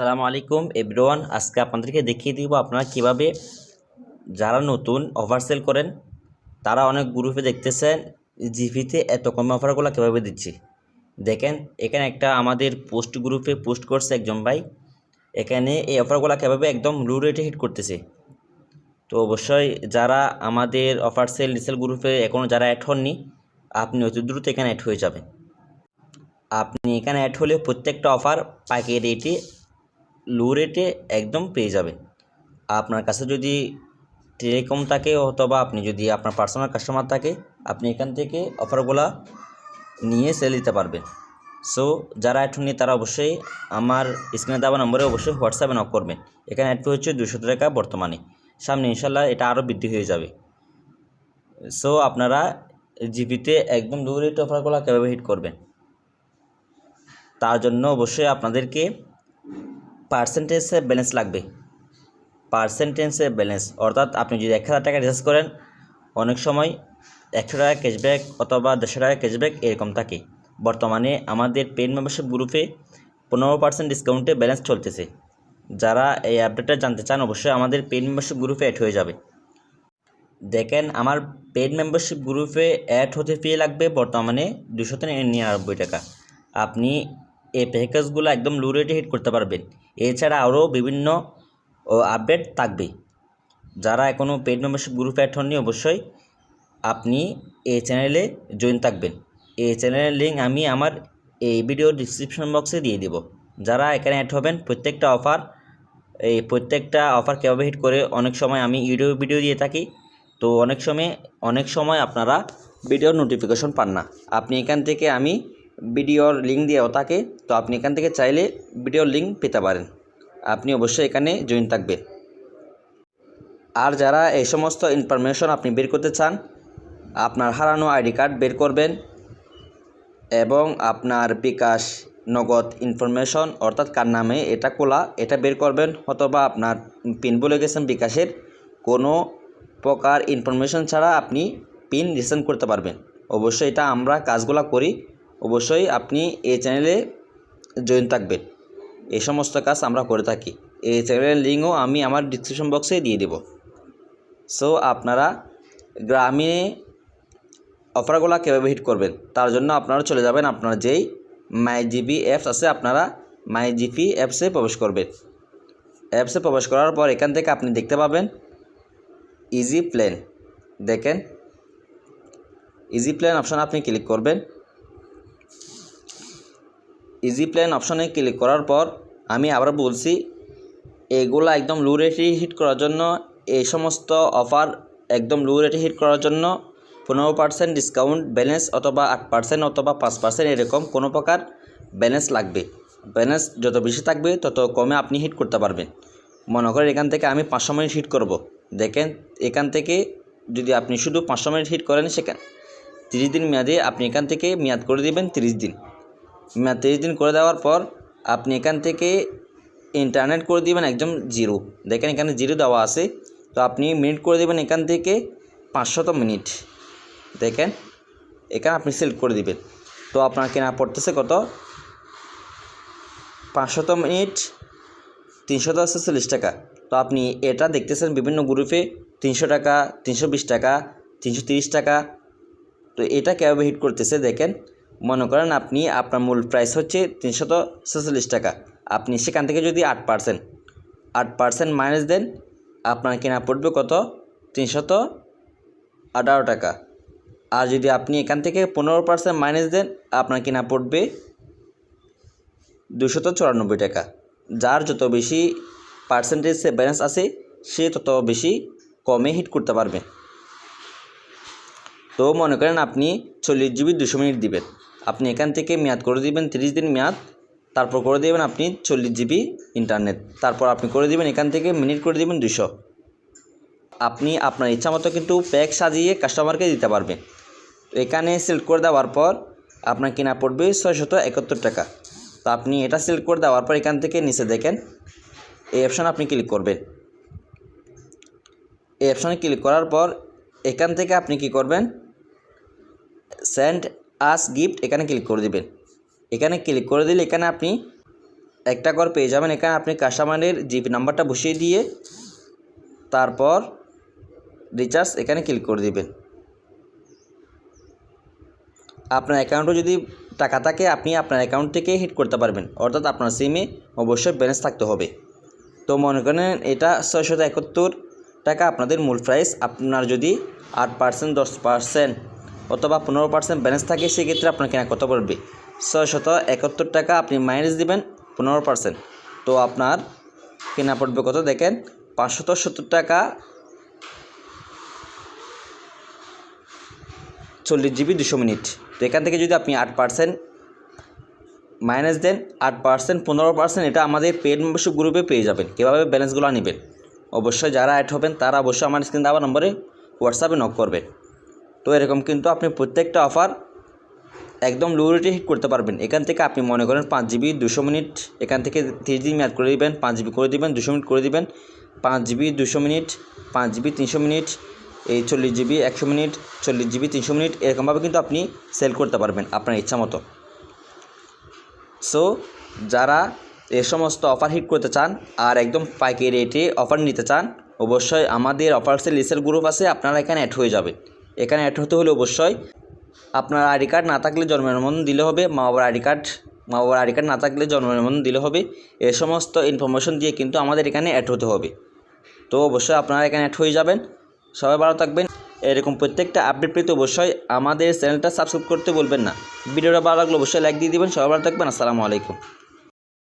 সালামু আলাইকুম এভরিওয়ান, আজকে আপনাদেরকে দেখিয়ে দিব আপনারা কীভাবে যারা নতুন অফার সেল করেন, তারা অনেক গ্রুপে দেখতেছেন জিভিতে এত কম অফারগুলো কীভাবে দিচ্ছি। দেখেন, এখানে একটা আমাদের পোস্ট গ্রুপে পোস্ট করছে একজন ভাই, এখানে এই অফারগুলো কীভাবে একদম লো রেটে হিট করতেছে। তো অবশ্যই যারা আমাদের অফার সেল রিসেল গ্রুপে এখনও যারা অ্যাড হননি, আপনি অতি দ্রুত এখানে অ্যাড হয়ে যাবেন। আপনি এখানে অ্যাড হলে প্রত্যেকটা অফার পাইকারি রেটে লো রেটে একদম পেয়ে যাবেন আপনার কাছে যদি টেলিকম থাকে অথবা আপনি যদি আপনার পার্সোনাল কাস্টমার থাকে, আপনি এখান থেকে অফারগুলো নিয়ে সেল দিতে পারবেন। সো যারা অ্যাড নিয়ে তারা অবশ্যই আমার স্ক্রিনে দেওয়া নম্বরে অবশ্যই হোয়াটসঅ্যাপে নক করবেন। এখানে অ্যাড হচ্ছে দুশো টাকা বর্তমানে। সামনে ইনশাল্লাহ এটা আরও বৃদ্ধি হয়ে যাবে। সো আপনারা জিপিতে একদম লো রেট অফারগুলো কীভাবে হিট করবেন? তার জন্য অবশ্যই আপনাদেরকে পার্সেন্টেজে ব্যালেন্স লাগবে। পার্সেন্টেজে ব্যালেন্স অর্থাৎ আপনি যদি এক হাজার টাকা রিচার্জ করেন, অনেক সময় একশো টাকা ক্যাশব্যাক অথবা দেড়শো টাকা ক্যাশব্যাক এরকম থাকে। বর্তমানে আমাদের পেড মেম্বারশিপ গ্রুপে পনেরো পার্সেন্ট ডিসকাউন্টে ব্যালেন্স চলতেছে। যারা এই আপডেটটা জানতে চান, অবশ্যই আমাদের পেড মেম্বারশিপ গ্রুপে অ্যাড হয়ে যাবে। দেখেন, আমার পেড মেম্বারশিপ গ্রুপে অ্যাড হতে ফি লাগবে বর্তমানে দুশো নিরানব্বই টাকা। আপনি এই প্যাকেজগুলো একদম লো রেটে হিট করতে পারবেন। এছাড়া আরও বিভিন্ন আপডেট থাকবে। যারা এখনও পেড মেম্বারশিপ গ্রুপ অ্যাড হননি, অবশ্যই আপনি এই চ্যানেলে জয়েন থাকবেন। এই চ্যানেলের লিঙ্ক আমি আমার এই ভিডিও ডিসক্রিপশন বক্সে দিয়ে দেব। যারা এখানে অ্যাড হবেন, প্রত্যেকটা অফার এই প্রত্যেকটা অফার কীভাবে হিট করে, অনেক সময় আমি ইউটিউব ভিডিও দিয়ে থাকি। তো অনেক সময় অনেক সময় আপনারা ভিডিওর নোটিফিকেশন পান না। আপনি এখান থেকে আমি ভিডিওর লিঙ্ক দিয়েও থাকে, তো আপনি এখান থেকে চাইলে ভিডিওর লিঙ্ক পেতে পারেন। আপনি অবশ্যই এখানে জয়েন থাকবেন। আর যারা এই সমস্ত ইনফরমেশন আপনি বের করতে চান, আপনার হারানো আইডি কার্ড বের করবেন এবং আপনার বিকাশ নগদ ইনফরমেশন অর্থাৎ কার নামে এটা খোলা, এটা বের করবেন, অথবা আপনার পিন বলে গেছেন বিকাশের, কোনো প্রকার ইনফরমেশন ছাড়া আপনি পিন রিসেন্ড করতে পারবেন। অবশ্যই এটা আমরা কাজগুলো করি। অবশ্যই আপনি এই চ্যানেলে জয়েন থাকবেন। এই সমস্ত কাজ আমরা করে থাকি। এই চ্যানেলের লিঙ্কও আমি আমার ডিসক্রিপশন বক্সে দিয়ে দেব। সো আপনারা গ্রামে অফারগুলো কীভাবে হিট করবেন, তার জন্য আপনারা চলে যাবেন আপনার যেই মাই জিবি অ্যাপস আছে, আপনারা মাই জিপি অ্যাপসে প্রবেশ করবেন। অ্যাপসে প্রবেশ করার পর এখান থেকে আপনি দেখতে পাবেন ইজি প্ল্যান দেখেন ইজি প্ল্যান অপশানে আপনি ক্লিক করবেন। ইজি প্ল্যান অপশানে ক্লিক করার পর আমি আবার বলছি, এগুলো একদম লো রেটে হিট করার জন্য, এই সমস্ত অফার একদম লো রেটে হিট করার জন্য পনেরো পার্সেন্ট ডিসকাউন্ট ব্যালেন্স অথবা আট পার্সেন্ট অথবা পাঁচ পার্সেন্ট এরকম কোনো প্রকার ব্যালেন্স লাগবে। ব্যালেন্স যত বেশি থাকবে, তত কমে আপনি হিট করতে পারবেন। মনে করেন এখান থেকে আমি পাঁচশো মিনিট হিট করব। দেখেন, এখান থেকে যদি আপনি শুধু পাঁচশো মিনিট হিট করেন সেখান তিরিশ দিন মেয়াদে আপনি এখান থেকে মেয়াদ করে দেবেন তিরিশ দিন। মেয়াদ তিরিশ দিন করে দেওয়ার পর আপনি এখান থেকে ইন্টারনেট করে দিবেন একদম জিরো দেখেন এখানে জিরো দেওয়া আছে। তো আপনি মিনিট করে দেবেন এখান থেকে পাঁচশত মিনিট দেখেন, এখানে আপনি সিলেক্ট করে দিবেন। তো আপনার কেনা পড়তেছে কত? পাঁচশত মিনিট তিনশত চল্লিশ টাকা। তো আপনি এটা দেখতেছেন বিভিন্ন গ্রুপে তিনশো টাকা, তিনশো বিশ টাকা, তিনশো তিরিশ টাকা। তো এটা কীভাবে হিট করতেছে দেখেন মনে করেন আপনি, আপনার মূল প্রাইস হচ্ছে তিনশত ছেচল্লিশ টাকা। আপনি সেখান থেকে যদি আট পার্সেন্ট আট পার্সেন্ট মাইনাস দেন, আপনার কেনা পড়বে কত? তিনশত আঠারো টাকা। আর যদি আপনি এখান থেকে পনেরো পার্সেন্ট মাইনাস দেন, আপনার কেনা পড়বে দুশত চুরানব্বই টাকা। যার যত বেশি পার্সেন্টেজ ব্যালেন্স আছে, সে তত বেশি কমে হিট করতে পারবে। তো মনে করেন আপনি চল্লিশ জিবি দুশো মিনিট দিবেন। আপনি এখান থেকে মেয়াদ করে দিবেন তিরিশ দিন মেয়াদ, তারপর করে দেবেন আপনি চল্লিশ জিবি ইন্টারনেট তারপর আপনি করে দিবেন এখান থেকে মিনিট করে দিবেন দুশো আপনি আপনার ইচ্ছা মতো কিন্তু প্যাক সাজিয়ে কাস্টমারকে দিতে পারবেন। তো এখানে সিলেক্ট করে দেওয়ার পর আপনার কিনা পড়বে ছয়শত একাত্তর টাকা। তো আপনি এটা সিলেক্ট করে দেওয়ার পর এখান থেকে নিচে দেখেন, এই অপশানে আপনি ক্লিক করবেন। এই অপশানে ক্লিক করার পর এখান থেকে আপনি কি করবেন সেন্ড আস গিফট এখানে ক্লিক করে দিবেন। এখানে ক্লিক করে দিলে এখানে আপনি একটা ঘর পেয়ে যাবেন। এখানে আপনি কাস্টমারের জিপি নাম্বারটা বসিয়ে দিয়ে তারপর রিচার্জ এখানে ক্লিক করে দিবেন। আপনার অ্যাকাউন্টে যদি টাকা থাকে, আপনি আপনার অ্যাকাউন্ট থেকে হিট করতে পারবেন। অর্থাৎ আপনার সিমে অবশ্যই ব্যালেন্স থাকতে হবে। তো মনে করেন এটা ছয়শত একাত্তর টাকা আপনাদের মূল প্রাইস আপনার যদি আট পার্সেন্ট দশ পার্সেন্ট অথবা পনেরো পার্সেন্ট ব্যালেন্স থাকে, সেক্ষেত্রে আপনার কেনা কত পড়বে? ছয়শত একাত্তর টাকা আপনি মাইনাস দিবেন পনেরো পার্সেন্ট তো আপনার কেনা পড়বে কত দেখেন? পাঁচশত সত্তর টাকা। চল্লিশ জিবি দুশো মিনিট। তো এখান থেকে যদি আপনি আট পার্সেন্ট মাইনাস দেন, আট পার্সেন্ট পনেরো পার্সেন্ট এটা আমাদের পেড মেম্বারশিপ গ্রুপে পেয়ে যাবেন। কীভাবে ব্যালেন্সগুলো নেবেন? অবশ্যই যারা অ্যাড হবেন, তারা অবশ্যই আমার স্ক্রিন দেওয়া নম্বরে হোয়াটসঅ্যাপে নক করবেন। তো এরকম কিন্তু আপনি প্রত্যেকটা অফার একদম লো রেটে হিট করতে পারবেন। এখান থেকে আপনি মনে করেন পাঁচ জিবি দুশো মিনিট, এখান থেকে তিরিশ দিন ম্যাথ করে দিবেন, পাঁচ জিবি করে দিবেন, দুশো মিনিট করে দেবেন, পাঁচ জিবি দুশো মিনিট, পাঁচ জিবি তিনশো মিনিট, এই চল্লিশ জিবি একশো মিনিট, চল্লিশ জিবি তিনশো মিনিট, এরকমভাবে কিন্তু আপনি সেল করতে পারবেন আপনার ইচ্ছা মতো। সো যারা এ সমস্ত অফার হিট করতে চান আর একদম পাইকারি রেটে অফার নিতে চান, অবশ্যই আমাদের অফার্সের লিসেল গ্রুপ আছে, আপনারা এখানে অ্যাড হয়ে যাবেন। এখানে অ্যাড হতে হলে অবশ্যই আপনার আইডি কার্ড না থাকলে জন্ম নিবন্ধন দিলে হবে, মা বাবার আইডি কার্ড, মা বাবার আইডি কার্ড না থাকলে জন্ম নিবন্ধন দিলে হবে, এ সমস্ত ইনফরমেশন দিয়ে কিন্তু আমাদের এখানে অ্যাড হতে হবে। তো অবশ্যই আপনারা এখানে অ্যাড হয়ে যাবেন। সবাই ভালো থাকবেন। এরকম প্রত্যেকটা আপডেট পেতে অবশ্যই আমাদের চ্যানেলটা সাবস্ক্রাইব করতে বলবেন না। ভিডিওটা ভালো লাগলে অবশ্যই লাইক দিয়ে দিবেন। সবাই ভালো থাকবেন। আসসালামু আলাইকুম।